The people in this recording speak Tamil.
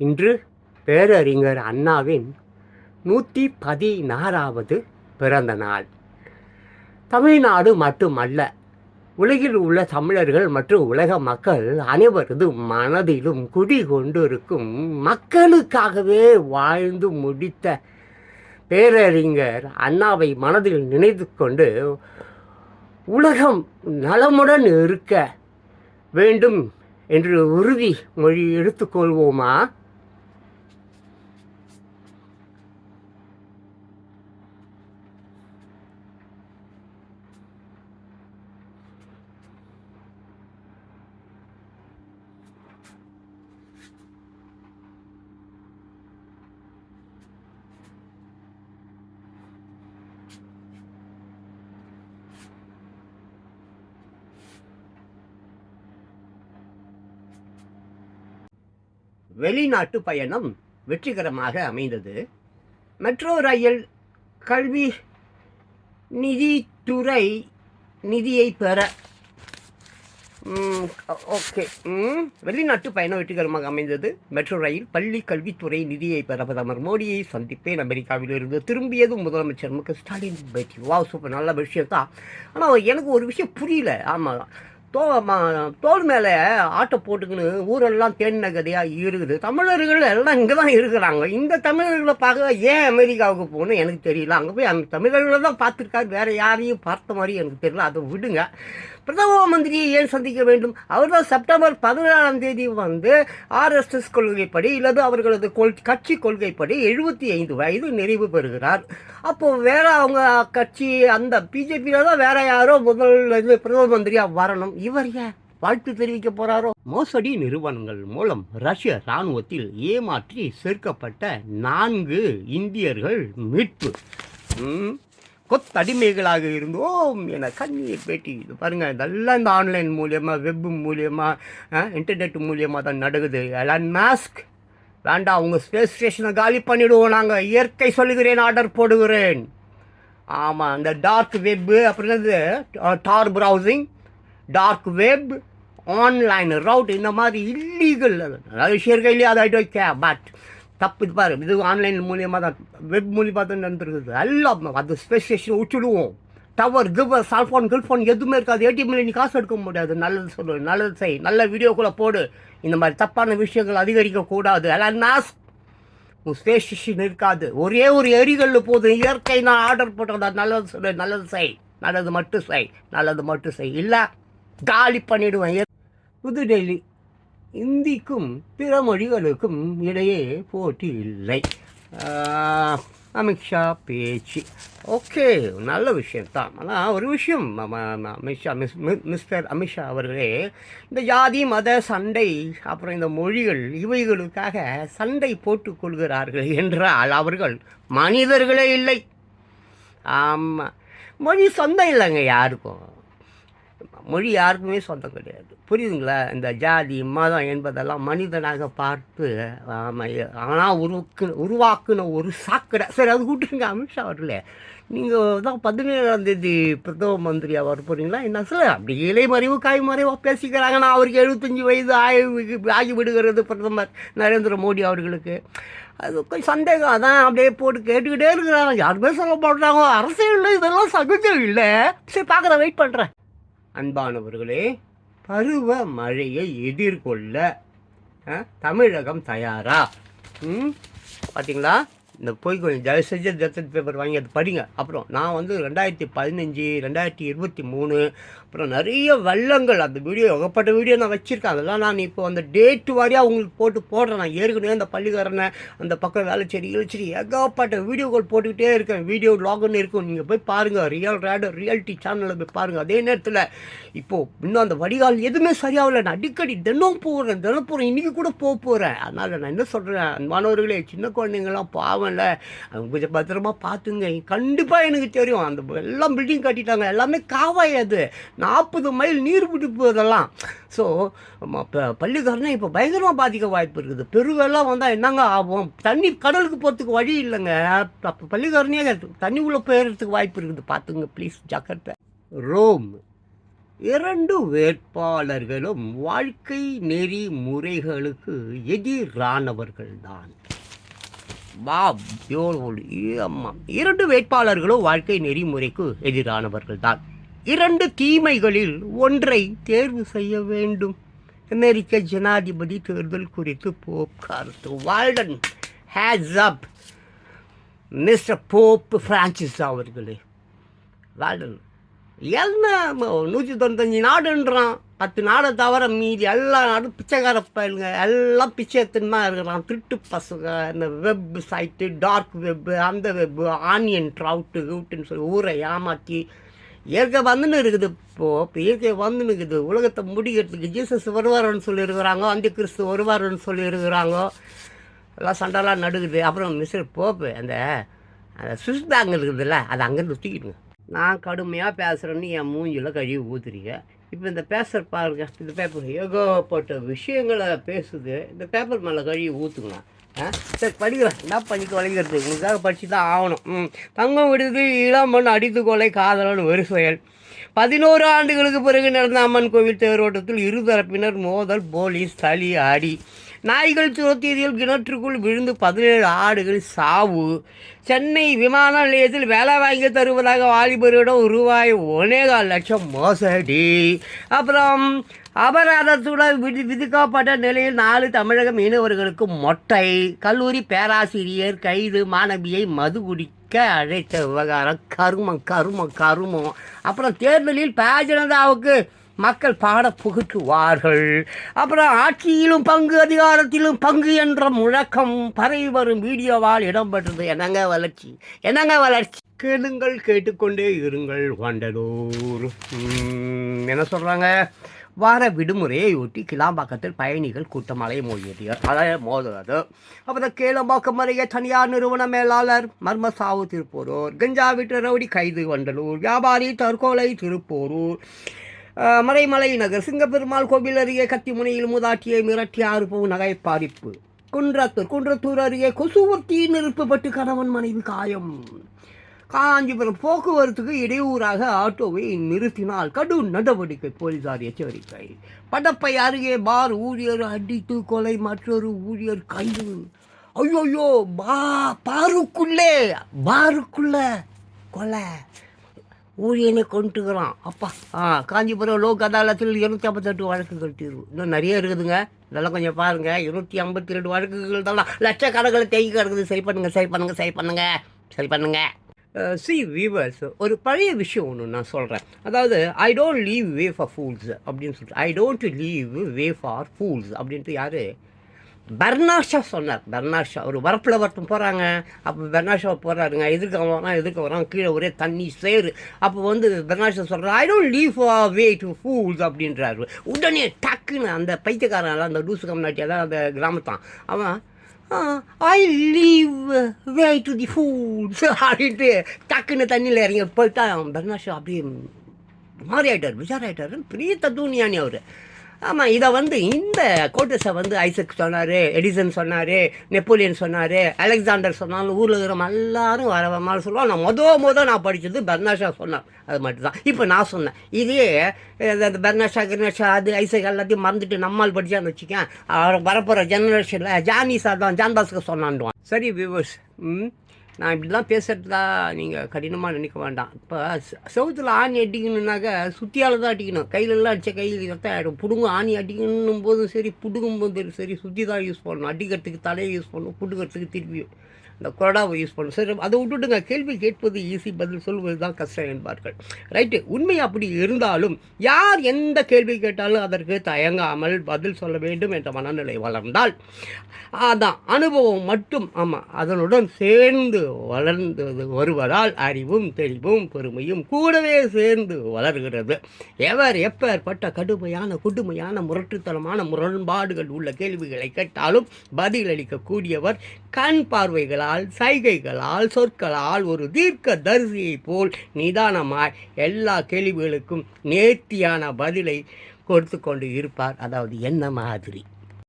இன்று பேரறிஞர் அண்ணாவின் நூற்றி பதினாறாவது பிறந்த நாள். தமிழ்நாடு மட்டுமல்ல உலகில் உள்ள தமிழர்கள் மற்றும் உலக மக்கள் அனைவரது மனதிலும் குடி கொண்டிருக்கும் மக்களுக்காகவே வாழ்ந்து முடித்த பேரறிஞர் அண்ணாவை மனதில் நினைத்து கொண்டு உலகம் நலமுடன் இருக்க வேண்டும் என்று உறுதி மொழி எடுத்துக்கொள்வோமா? வெளிநாட்டு பயணம் வெற்றிகரமாக அமைந்தது. மெட்ரோ ரயில் கல்வி நிதித்துறை நிதியை பெற ஓகே வெளிநாட்டு பயணம் வெற்றிகரமாக அமைந்தது. மெட்ரோ ரயில் பள்ளி கல்வித்துறை நிதியை பெற பிரதமர் மோடியை சந்திப்பேன். அமெரிக்காவிலிருந்து திரும்பியதும் முதலமைச்சர் மு க ஸ்டாலின் பேட்டி. வா சூப்பர் நல்ல விஷயம் தான் ஆனால் எனக்கு ஒரு விஷயம் புரியல. ஆமாம் தோ தோல் மேலே ஆட்டை போட்டுக்கின்னு ஊரெல்லாம் தேடின கதையாக இருக்குது. தமிழர்கள் எல்லாம் இங்கே தான் இருக்கிறாங்க. இந்த தமிழர்களை பார்க்க ஏன் அமெரிக்காவுக்கு போகணும் எனக்கு தெரியல. அங்கே போய் அந்த தமிழர்களை தான் பார்த்துருக்காரு. வேறு யாரையும் பார்த்த மாதிரி எனக்கு தெரியல. அதை விடுங்க. பிரதம மந்திரியை ஏன் சந்திக்க வேண்டும்? அவர் தான் செப்டம்பர் பதினேழாம் தேதி வந்து ஆர்எஸ்எஸ் கொள்கைப்படி இல்லது அவர்களது கொள் கட்சி கொள்கைப்படி எழுபத்தி ஐந்து வயது நிறைவு பெறுகிறார். அப்போது வேற அவங்க கட்சி அந்த பிஜேபியில் தான் வேற யாரோ முதல் இது பிரதம மந்திரியாக வரணும். இவர் ஏன் வாழ்த்து தெரிவிக்க போறாரோ? மோசடி நிறுவனங்கள் மூலம் ரஷ்ய ராணுவத்தில் ஏமாற்றி சேர்க்கப்பட்ட நான்கு இந்தியர்கள் மீட்பு. ம், கொத்தடிமைகளாக இருந்தோம் என கண்ணீர் பேட்டி இது பாருங்க. இதெல்லாம் இந்த ஆன்லைன் மூலியமா வெப் மூலியமா இன்டர்நெட் மூலியமா தான் நடக்குது. எலான் மாஸ்க் வேண்டாம் உங்கள் ஸ்பேஸ் ஸ்டேஷனை காலி பண்ணிடுவோம். நாங்கள் இயற்கை சொல்லுகிறேன் ஆர்டர் போடுகிறேன். ஆமாம் அந்த டார்க் வெப்பு அப்புறம் Tor browsing dark web online route இந்த மாதிரி இல்லீகல் ரஷ்யர் கையிலேயே அது ஆகிட்டு வைக்க பட் தப்பு இது பாரு இது ஆன்லைன் மூலியமாக தான் வெப் மூலியமாக தான் நடந்துருக்குது. எல்லாம் அது ஸ்பேஸ் உச்சிடுவோம் விட்டுடுவோம் டவர் கிவர் செல்ஃபோன் கில்ஃபோன் எதுவுமே இருக்காது. ஏடிஎம்ல நீ காசு எடுக்க முடியாது. நல்லது சொல்லு நல்லது செய். நல்ல வீடியோக்குள்ளே போடு. இந்த மாதிரி தப்பான விஷயங்கள் அதிகரிக்கக்கூடாது எல்லாம் நாஸ். உன் ஸ்டேஷன் இருக்காது. ஒரே ஒரு எரிகல் போதும். இயற்கை நான் ஆர்டர் போட்டதா. நல்லது சொல்லு நல்லது செய். நல்லது மட்டும் செய். நல்லது மட்டும் செய். இல்லை காலி பண்ணிடுவேன். புதுடெல்லி. இந்திக்கும் பிற மொழிகளுக்கும் இடையே போட்டி இல்லை. அமித்ஷா பேச்சு. ஓகே நல்ல விஷயம்தான். ஆனால் ஒரு விஷயம் அமித்ஷா மிஸ் மிஸ்டர் அமித்ஷா அவர்களே இந்த ஜாதி மத சண்டை அப்புறம் இந்த மொழிகள் இவைகளுக்காக சண்டை போட்டுக்கொள்கிறார்கள் என்றால் அவர்கள் மனிதர்களே இல்லை. ஆமாம் மொழி சொந்தம் இல்லைங்க யாருக்கும். மொழி யாருக்குமே சொந்தம் கிடையாது. புரியுதுங்களா? இந்த ஜாதி மதம் என்பதெல்லாம் மனிதனாக பார்த்து ஆனால் உருவாக்கு உருவாக்குன ஒரு சாக்கடை. சரி அது கூட்டுங்க அமித்ஷா வரல நீங்கள் தான் பதினேழாம் தேதி பிரதம மந்திரியாக வர போகிறீங்களா என்ன சார் அப்படி இலைமறைவு காய்மறைவாக பேசிக்கிறாங்க. நான் அவருக்கு எழுபத்தஞ்சி வயது ஆகி ஆகி விடுகிறது பிரதமர் நரேந்திர மோடி அவர்களுக்கு. அது கொஞ்சம் சந்தேகம். அதான் அப்படியே போட்டு கேட்டுக்கிட்டே இருக்கிறாங்க. யாருமே சொல்ல மாட்டாங்க அரசியல் இதெல்லாம் சகஜம் இல்லை. சரி பார்க்குறேன் வெயிட் பண்ணுறேன் அன்பானவர்களே பருவ மழையை எதிர்கொள்ள தமிழகம் தயாரா? ம் பார்த்தீங்களா இந்த போய் கொஞ்சம் தயவு செஞ்சு ஜெர்சன் பேப்பர் வாங்கி அது படிங்க. அப்புறம் நான் வந்து ரெண்டாயிரத்தி பதினஞ்சு ரெண்டாயிரத்தி இருபத்தி மூணு அப்புறம் நிறைய வெள்ளங்கள். அந்த வீடியோ ஏகப்பட்ட வீடியோ நான் வச்சுருக்கேன். அதெல்லாம் நான் இப்போ அந்த டேட்டு வாரியாக உங்களுக்கு போட்டு போடுறேன். நான் ஏற்கனவே அந்த பள்ளிக்காரனை அந்த பக்கம் வேலை செடி இழுச்சேரி ஏகப்பட்ட வீடியோக்கள் போட்டுக்கிட்டே இருக்கேன். வீடியோ லாகுன்னு இருக்கும். நீங்கள் போய் பாருங்கள் ரியல் ரேடோ ரியாலிட்டி சேனலில் போய் பாருங்கள் அதே நேரத்தில் இப்போது இன்னும் அந்த வடிகால் எதுவுமே சரியாகல. நான் அடிக்கடி தினம் போகிறேன் தினம் போகிறேன் இன்றைக்கி கூட போக போகிறேன் அதனால் நான் என்ன சொல்கிறேன் மாணவர்களே சின்ன குழந்தைங்களாம் பாவம்ல அவங்க கொஞ்சம் பத்திரமா பார்த்துங்க. கண்டிப்பாக எனக்கு தெரியும். அந்த எல்லாம் பில்டிங் கட்டிட்டாங்க. எல்லாமே காவாய் அது. நாற்பது மைல் நீர் பிடிப்பு அதெல்லாம் ஸோ பள்ளிக்காரனே இப்போ பயங்கரமாக பாதிக்க வாய்ப்பு இருக்குது. பெருவெல்லாம் வந்தால் என்னங்க ஆகும்? தண்ணி கடலுக்கு போகிறதுக்கு வழி இல்லைங்க. அப்போ பள்ளிக்காரனே தண்ணி உள்ள போயிடுறதுக்கு வாய்ப்பு இருக்குது. பார்த்துங்க ப்ளீஸ் ஜாக்கிரதை. ரோம் இரண்டு வேட்பாளர்களும் வாழ்க்கை நெறிமுறைகளுக்கு எதிரானவர்கள்தான். வா பியூட்டிஃபுல் அம்மா. இரண்டு வேட்பாளர்களும் வாழ்க்கை நெறிமுறைக்கு எதிரானவர்கள் தான் இரண்டு தீமைகளில் ஒன்றை தேர்வு செய்ய வேண்டும். அமெரிக்க ஜனாதிபதி தேர்தல் குறித்து போப் கருத்து Walton. Hats off mister Pope Francis அவர்களே. வால்டன் என்ன நூற்றி தொண்ணூத்தஞ்சு நாடுன்றான். பத்து நாடை தவிர மீதி எல்லா நாடும் பிச்சைக்கார பயிலுங்க எல்லாம் பிச்சை எத்தனமாக இருக்கிறான். திருட்டு பசங்க. இந்த வெப் சைட்டு டார்க் வெப்பு அந்த வெப்பு ஆனியன் ட்ரவுட்டு கவுட்டுன்னு சொல்லி ஊரை ஏமாற்றி இயற்கை வந்துன்னு இருக்குது. இப்போது இப்போ இயற்கை வந்துன்னு இருக்குது. உலகத்தை முடிக்கிறதுக்கு ஜீசஸ் வருவார்னு சொல்லியிருக்கிறாங்க. அந்த கிறிஸ்து வருவார்னு சொல்லியிருக்கிறாங்க. எல்லாம் சண்டைலாம் நடுக்குது. அப்புறம் மிஸ்டர் போப்பு அந்த அந்த சுவிஸ் பேங்க் இருக்குதுல்ல அதை அங்கேருந்து தூக்கிடுங்க நான் கடுமையாக பேசுகிறேன்னு என் மூஞ்சில் கழுவி ஊத்துறீங்க. இப்போ இந்த பேசுகிற பாருங்க. இந்த பேப்பர் ஏகப்பட்ட விஷயங்களை பேசுது. இந்த பேப்பர் மேலே கழுவி ஊற்றுங்க சரி படிக்கிறேன். என்ன பண்ணிக்க வளைக்கிறது? உங்களுக்காக படித்து தான் ஆகணும். ம். தங்கம் விடுது இளம் மண் அடித்து கொலை காதலன் ஒரு செயல். பதினோரு ஆண்டுகளுக்கு பிறகு நடந்த அம்மன் கோவில் தேரோட்டத்தில் இருதரப்பினர் மோதல் போலீஸ் தளி அடி. நாய்கள் துரத்தியதில் கிணற்றுக்குள் விழுந்து பதினேழு ஆடுகள் சாவு. சென்னை விமான நிலையத்தில் வேலை வாங்கி தருவதாக வாலிபரிடம் ரூபாய் ஒனேகால் லட்சம் மோசடி. அப்புறம் அபராதத்துடன் விதி விதிக்கப்பட்ட நிலையில் நாலு தமிழக மீனவர்களுக்கு மொட்டை. கல்லூரி பேராசிரியர் கைது. மாணவியை மது குடிக்க அழைத்த விவகாரம் கருமம் கருமம் கருமம். அப்புறம் தேர்தலில் பா ஜனதாவுக்கு மக்கள் பாட புகுத்துவார்கள். அப்புறம் ஆட்சியிலும் பங்கு அதிகாரத்திலும் பங்கு என்ற முழக்கம் பரவி வரும் வீடியோவால் இடம்பெற்றது. என்னங்க வளர்ச்சி? என்னங்க வளர்ச்சி? கேளுங்கள் கேட்டுக்கொண்டே இருங்கள் வண்டலூர். என்ன சொல்கிறாங்க வார விடுமுறையை ஒட்டி கிளாம்பாக்கத்தில் பயணிகள் கூட்டம் அலை மோதியது அலைய மோதுறது அப்புறம் கேளம்பாக்கம் அருகே தனியார் நிறுவன மேலாளர் மர்ம சாவு திருப்போரூர். கஞ்சா விட்டு ரவுடி கைது வண்டலூர். வியாபாரி தற்கொலை திருப்போரூர். மறைமலை நகர் சிங்கப்பெருமாள் கோவில் அருகே கத்திமுனையில் மூதாட்டியை மிரட்டி ஆறு பவுன் நகை பாதிப்பு குன்றத்தூர் குன்றத்தூர் அருகே கொசுவர்த்தி நெருப்புப்பட்டு கணவன் மனைவி காயம். காஞ்சிபுரம் போக்குவரத்துக்கு இடையூறாக ஆட்டோவை நிறுத்தினால் கடும் நடவடிக்கை போலீசார் எச்சரிக்கை. படப்பை அருகே பார் ஊழியர் அடித்து கொலை மற்றொரு ஊழியர் கைது. ஐயோயோ பா பாருக்குள்ளே பாருக்குள்ள கொலை. ஊழியனை கொண்டுக்கிறான் அப்பா ஆ காஞ்சிபுரம் லோக் அதாலத்தில் இருநூத்தி ஐம்பத்தெட்டு வழக்குகள் தீர்வு. இன்னும் நிறைய இருக்குதுங்க. இதெல்லாம் கொஞ்சம் பாருங்கள் இருநூற்றி ஐம்பத்தி ரெண்டு வழக்குகள் தான்? லட்சக்கணக்கில் தேங்கி கிடக்குது. சரி பண்ணுங்க சரி பண்ணுங்க சரி பண்ணுங்க. சரி பண்ணுங்கள் சி வீவர்ஸ் ஒரு பழைய விஷயம் ஒன்று நான் சொல்கிறேன் அதாவது I don't leave way for fools அப்படின்னு சொல்லிட்டு. I don't leave way for fools அப்படின்ட்டு யார்? பர்னாஷா சொன்னார். பர்னாஷா ஒரு வரப்பில் ஒருத்தன் போகிறாங்க அப்போ பெர்னாஷா போகிறாருங்க எதுக்கு வரான் எதுக்கு வரான். கீழே ஒரே தண்ணி சேரு. அப்போ வந்து பெர்னாஷா சொல்கிறார் I don't leave for way to fools அப்படின்றாரு. உடனே டக்குன்னு அந்த பைத்தியக்காரன் அந்த டூசு கம்னாட்டி அந்த கிராமத்தான். அவன் I leave way to the fools அப்படின்ட்டு டக்குன்னு தண்ணியில் இறங்கி போயிட்டான் பெர்னாஷா அப்படியே மாறி ஆகிட்டார் விசார் ஆகிட்டார் பெரிய தத்துவஞானி அவர். ஆமாம் இதை வந்து இந்த கோட்டஸை வந்து ஐசக் சொன்னார் எடிசன் சொன்னார் நெப்போலியன் சொன்னார் அலெக்சாண்டர் சொன்னாலும் ஊரில் இருக்கிற எல்லாரும் வர மாதிரி சொல்லுவோம் நான் மொத மொதல் நான் படித்தது பெர்னாஷா சொன்னார். அது மட்டும்தான். இப்போ நான் சொன்னேன். இதே அஹ், அந்த பெர்னாஷா கிர்னாஷா அது ஐசக் எல்லாத்தையும் மறந்துட்டு நம்மால் படித்தான்னு வச்சுக்கேன். அவர் வரப்போகிற ஜெனரேஷனில் ஜானிஸா தான் ஜான்பாஸ்க்கு சொன்னான்டுவான் சரி வியூவர்ஸ் நான் இப்படி தான் பேசுகிறதா நீங்கள் கடினமாக நினைக்க வேண்டாம். இப்போ செவுத்தில் ஆணி அடிக்கணுன்னாக்க சுத்தியால் தான் அடிக்கணும். கையிலெல்லாம் அடித்த கையில் ரத்தம் ஆகிடும் பிடுங்கும் ஆணி அடிக்கணும் போதும் சரி பிடுங்கும் போதும் சரி சுற்றி தான் யூஸ் பண்ணணும். அடிக்கிறதுக்கு தலையை யூஸ் பண்ணணும் பிடுங்கிறதுக்கு திருப்பியும். இந்த கொரோனாவை யூஸ் பண்ணும். சரி அதை விட்டுட்டுங்க. கேள்வி கேட்பது ஈஸி பதில் சொல்வது தான் கஷ்டம் என்பார்கள். ரைட்டு உண்மை அப்படி இருந்தாலும் யார் எந்த கேள்வி கேட்டாலும் அதற்கு தயங்காமல் பதில் சொல்ல வேண்டும் என்ற மனநிலை வளர்ந்தால் அதான் அனுபவம் மட்டும் ஆமாம் அதனுடன் சேர்ந்து வளர்ந்து வருவதால் அறிவும் தெளிவும் பெருமையும் கூடவே சேர்ந்து வளர்கிறது. எவர் எப்பேற்பட்ட கடுமையான கொடுமையான முரட்டுத்தனமான முரண்பாடுகள் உள்ள கேள்விகளை கேட்டாலும் பதிலளிக்கக்கூடியவர் கண் பார்வைகளால் சைகைகளால் சொற்களால் ஒரு தீர்க்க தரிசியைப் போல் நிதானமாய் எல்லா கேள்விகளுக்கும் நேர்த்தியான பதிலை கொடுத்து கொண்டு இருப்பார். அதாவது என்ன மாதிரி?